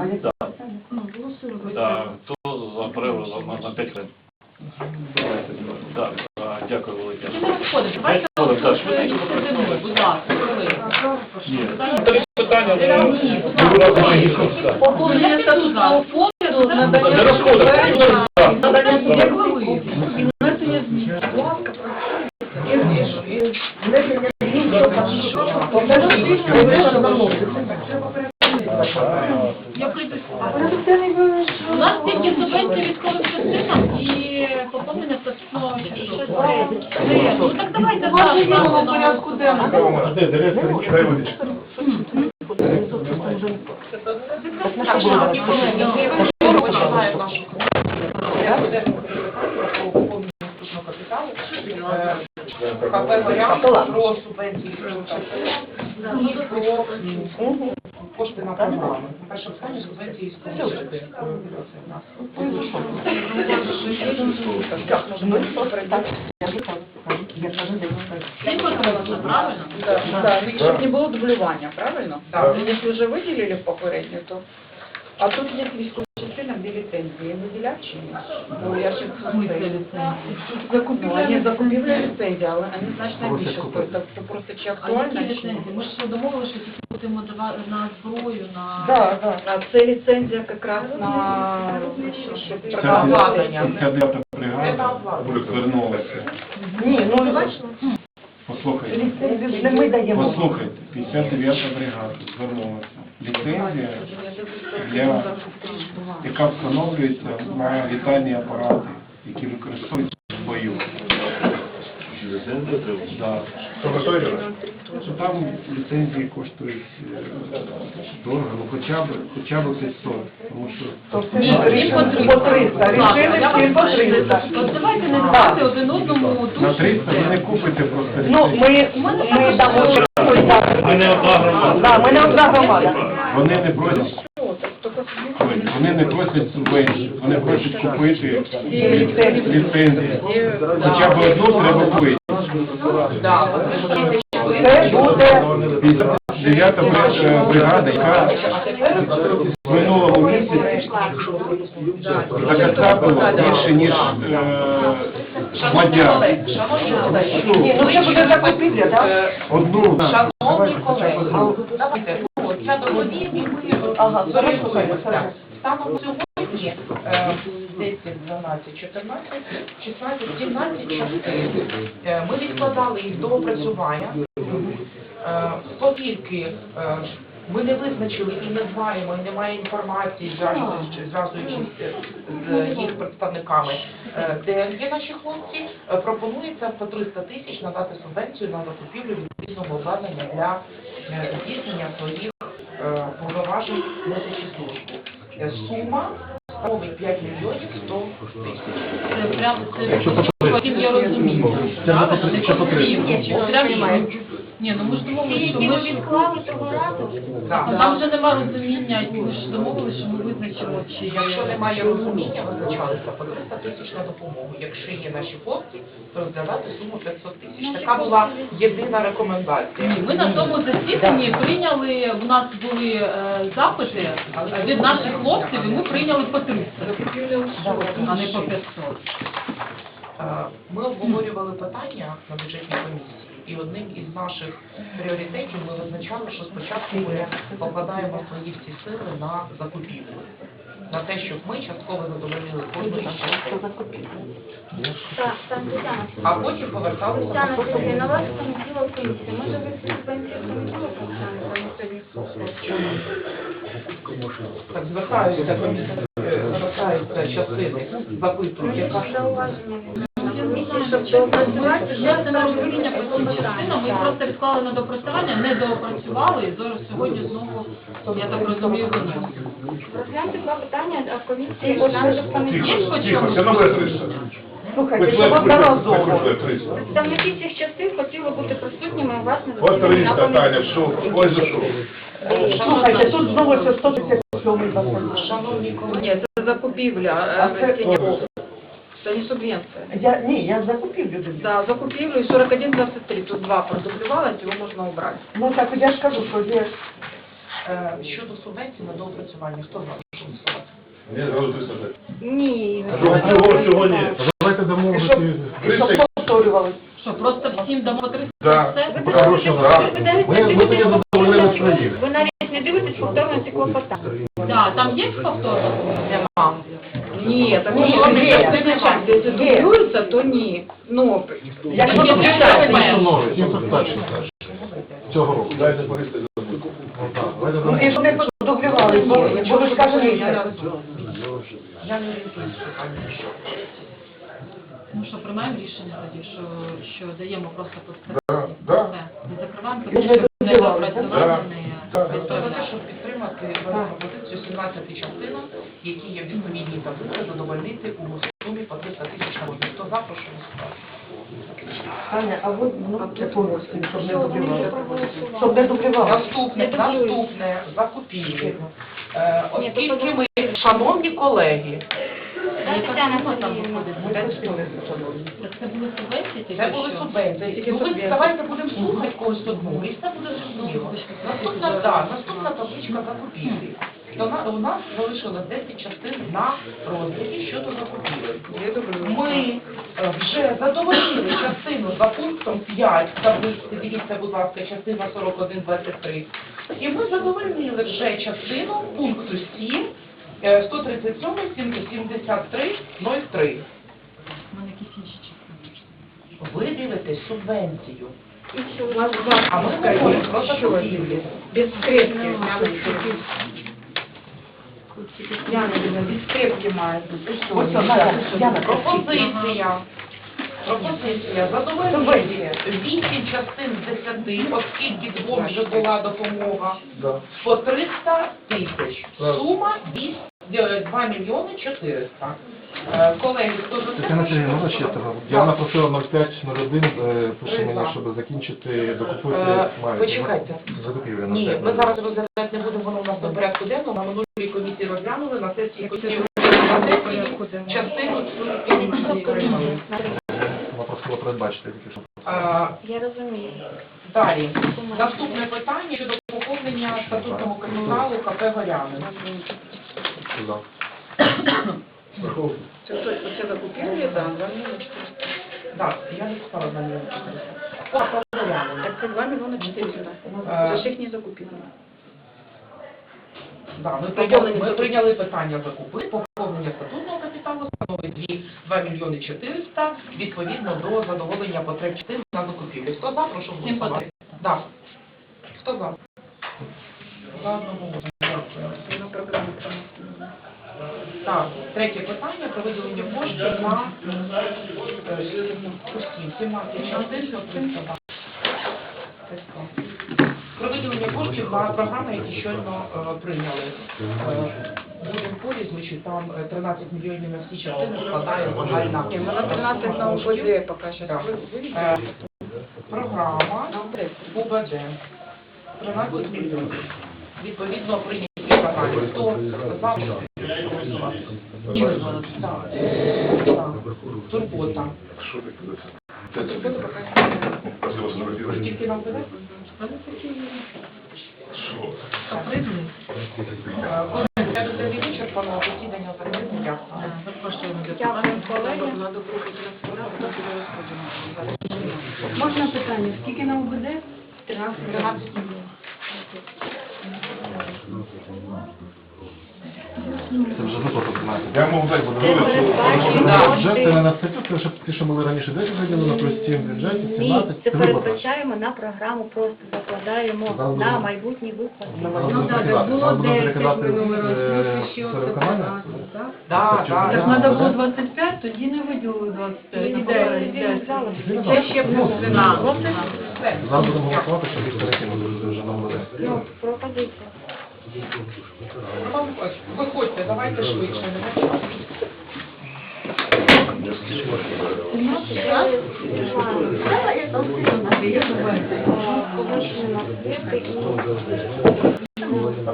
А які Так. Ну. Так, хто за перерву на 5 хвилин? Так, а, дякую, велике. Чи не розходить? Давайте Хвилин, так, відсидимо, будь ласка, хвилину. Ні. Питання-. Поповнення статутного фонду надання Так. внесення змін. Будь ласка, Внесення змін. Покажіть, що ви що замовите. Я прийду. Порядок денний ви У нас тільки субвенції військовим частинам і поповнення статутного фонду. Ну так давайте вашому зараз. Порядку денному. А директор розпочинаємо нашу КП «Варіант» про субвенції про кошти на програми. Перше питання субвенції із комісії. Всім потрібно, правильно? Да, да, ну, чтобы не было дублювання, правильно? Так. Ну, Если вже виділили в попередньо, то... А тут є військова частина, де ліцензії. Виділяв чи ні? Ну, я ще Смисл ліцензії. Ну, вони закупівля ліцензії, але вони значно більше стоять. Так це просто чи А актуально, які чи ні? ліцензії? Ми ж домовилися, що тільки будемо давати на зброю, на... Да, да. А це ліцензія якраз на щоб обладнання. 59 бригада звернулася. Ні, ну Послухайте, послухайте, 59 бригада звернулася. Ліцензія, для, яка встановлюється на літальні апарати, які використовуються в бою. Да. Що там ліцензії коштують е, дорого, ну хоча б, хоча б 500, тому що Тобто Ні, всі по 300. по 300. Рішили всі по вас 300. От давайте не давати один одному на душу. 300 ви не купите просто Ну, ліцензію. ми, ми дамо щось так. Ми не одна громада. Да, ми не одна громада. Вони не просять, ой, вони не просять субвенцію, вони просять купити ліцензію. Хоча б одну треба купити. Це буде 59 бригада, яка в минулому місяці закацапила більше, ніж Мадяр. Ну це буде закупівля, так? Одну. Шановні колеги, договірні ми Ага, зорієнтуємося. слухайте, Станом сьогодні е, 10, 12, 14, 16, 17 частин. Е, Ми відкладали їх до опрацювання, оскільки е, ми не визначили і не знаємо, і немає інформації, зв'язуючись е, з їх представниками, е, де є наші хлопці, е, пропонується по 300 тисяч надати субвенцію на закупівлю відповідного обладнання для е, здійснення своїх е, повноважень несучи службу. Е, Сума становить 5 мільйонів 100 тисяч. Це прям, це потім я розумію. Ні, ну ми ж домовилися, що ми ж відклали того разу. Так. Там вже нема розуміння, ми ж домовилися, що ми визначимо, чи Якщо немає розуміння, визначалися по 300 тисяч на допомогу. Якщо є наші хлопці, то розглядати суму 500 тисяч. Така була єдина рекомендація. Ні, Ми на тому засіданні прийняли, у нас були е, запити від наших хлопців, і ми прийняли по 300, а не по 500. Е, Ми обговорювали питання на бюджетній комісії, і одним із наших пріоритетів ми визначали, що спочатку ми покладаємо свої всі сили на закупівлю, на те, щоб ми частково задовольнили кожну Так, так, Тетяна. а потім поверталися Тетяна Сергійовна, вас понеділок комісія. Може ви субвенцію сьогодні? Так звертаються комісії, е, звертаються частини, запитують, яка Зауваження ми просто відклали на допрацювання, не доопрацювали, і зараз сьогодні знову, я так розумію, виносимо. Розгляньте два питання, в понеділок. Є по Тихо, чому? все равно будет 300. Слухайте, Хоть одноразово. хоть вы 300. Представники цих частин хотіли бути присутніми у вас на засіданні на 300, Таня, понеділок. в шу, ой, за шу. Слухайте, тут знову ще 157 закон. Шановні колеги, Ні, це закупівля, А е, це- тіньового. це не субвенція. Я, ні, я закупівлю люблю. Да, закупівлю і 41-23, тут два продублювалось, його можна обрати. Ну так я ж кажу, що є Е, Щодо субвенцій на доопрацювання, хто за прошу голосувати? Я зразу 300. Ні. Чого, чого ні? Давайте дамо І щоб, і щоб повторювали. Що, просто всім дамо 300 Да. все? Ви По-хорошому, дивитесь- да. ви навіть Ми- не ми дивитесь тоді задовольнили повторно своїх. ці- Ви навіть не дивитесь повторно ці клопотання. Да, там є повторно? Нема. Ні, так Ні, ні, ні, ні, ні, це дублюється, то ні. Ну, якщо Ні, ні, ні. 701 цього року. Дайте пористи Ну, і щоб не подублювали, бо, ви ж кажете, не. Ну що, приймаємо рішення тоді, що, що даємо просто по Да, да. Не закриваємо, тому що не допрацювали, за те, щоб підтримати пропозицію 17 частину, які є в відповідній таблиці, задовольнити у сумі по 300 тисяч рік. Хто за, прошу голосувати. Таня, а ви ну, це повністю, щоб не дублювали. Щоб не дублювали. Наступне, наступне, закупівлі. Е, Оскільки ми, шановні колеги, це були субвенції це були субвенції. Ну, ви давайте будемо слухати когось одну, і все буде зрозуміло. Наступна, да, наступна табличка закупівлі. То на- у нас залишилось 10 частин на розгляді щодо закупівель. Ми е, вже задовольнили частину за пунктом 5 таблиці, дивіться, будь ласка, частина 41-23. І ми задовольнили вже частину пункту 7, е, 137, 73, 03. У мене якісь інші частини. Ви дивитесь субвенцію, А є. про Що? закупівлі. Без скрепки. Яна, Ірина, без скрепки має бути. Ось вона, Яна, Пропозиція. Пропозиція. Задовольнити 8 частин з 10, оскільки двом вже була допомога, по 300 тисяч. Сума 2 мільйони 400. Е, Колеги, хто за це? Тетяна Сергійовна, можна ще того? Я напросила 0501, е, пише мені, щоб закінчити, докупити Е, мають. почекайте. Закупівлю на Ні, ми зараз розглядати не будемо, воно у нас до порядку денного. На минулій комісії розглянули, на сесії комісії на сесії частину цю. Вона просила передбачити тільки що. Е, Я розумію. Далі. Наступне питання щодо поповнення статутного капіталу КП «Горяни». За? Це що, оце закупівлі, так, два мільйони 400. Так, я не сказала за нього. По КП Так це 2 мільйони 400. Е, Це ж їхні закупівлі. Да, ми, прийняли, ми прийняли питання закупи, поповнення статутного капіталу становить 2, 2 мільйони 400, відповідно до задоволення потреб частин на закупівлі. Хто за, прошу голосувати. Да. Хто за? За одного Так, третє питання про виділення коштів на е, усі 17 частин, от 300 бат. Про виділення коштів на програми, які щойно е, прийняли. Е, Будемо полі, звучить, там е, 13 мільйонів на всі частини складає загальна. Ні, ми на 13 на УБД поки Е, Програма УБД. УБД 13 мільйонів. Відповідно, прийняті програми. Хто за Турбота. Тільки на УБД? Капризний. Е, Колеги, я. Можна питання, скільки на УБД? 13 мільйонів. Це вже виплата 13. Я так Да, кошти. Бюджет це не на статтю, це вже ті, що були раніше 10 виділено, плюс 7 бюджеті, Ні, 17, це це виплата. передбачаємо на програму, просто закладаємо на будемо- майбутні виплати. Ну так, перекидати. було 10 минулого е, року, ще це оце 15, так? Так, Так треба було 25, тоді не виділили 25. Тоді добавили де- 10. Це ще плюс 12. Все. Зараз будемо голосувати, щоб їх перекинути вже на. Ну, пропозиція. Виходьте, давайте швидше. А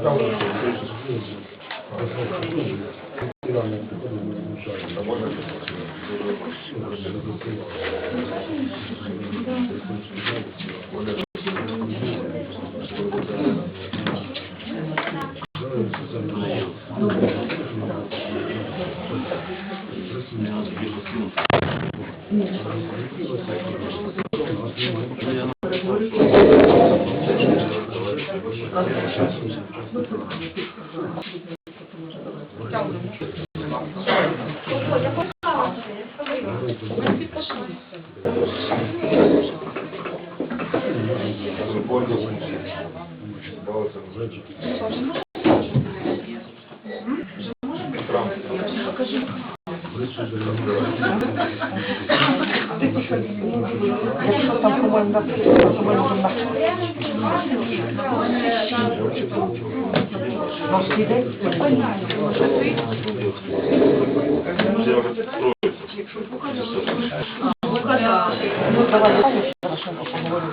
Закон, вже Якщо там, по-моєму, написано, то ми на на всі день. Ну, давай, хорошо, поговоримо.